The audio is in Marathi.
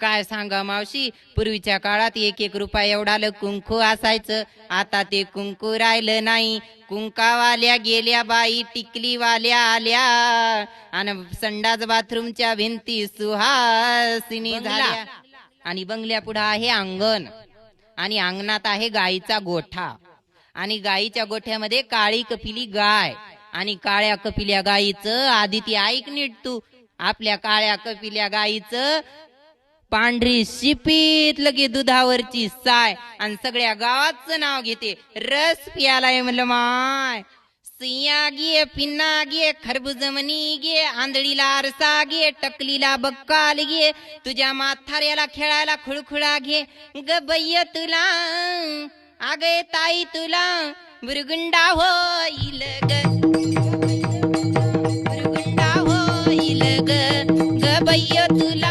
काय सांगा मावशी? पूर्वीच्या काळात एक एक रुपया एवढालं कुंकू असायचं. आता ते कुंकू राहिलं नाही. कुंकावाल्या गेल्या बाई टिकलीवाल्या आल्या. आणि संडास बाथरूमच्या भिंती सुहासिनी झाल्या. आणि बंगल्या पुढे आहे अंगण. आणि अंगणात आहे गाईचा गोठा. आणि गाईच्या गोठ्यामध्ये काळी कपिली गाय. आणि काळ्या कपिल्या गाईचं आदिती ऐक नीट तू. आपल्या काळ्या कपिल्या गाईचं पांढरी शिपीत लगे दुधावरची साय. आणि सगळ्या गावाचं नाव घेते. रस प्यालाय म्हणलं माय. सिया गे पिन्ना गे खरबुजमनी गे आंधळीला आरसा गे टकलीला बक्काल गे. तुझ्या माथाऱ्याला खेळायला खुळखुळा घे. ग बय्य तुला आगे ताई तुला. बुरगुंडा होईल ग. बुरगुंडा होईल ग. ग तुला.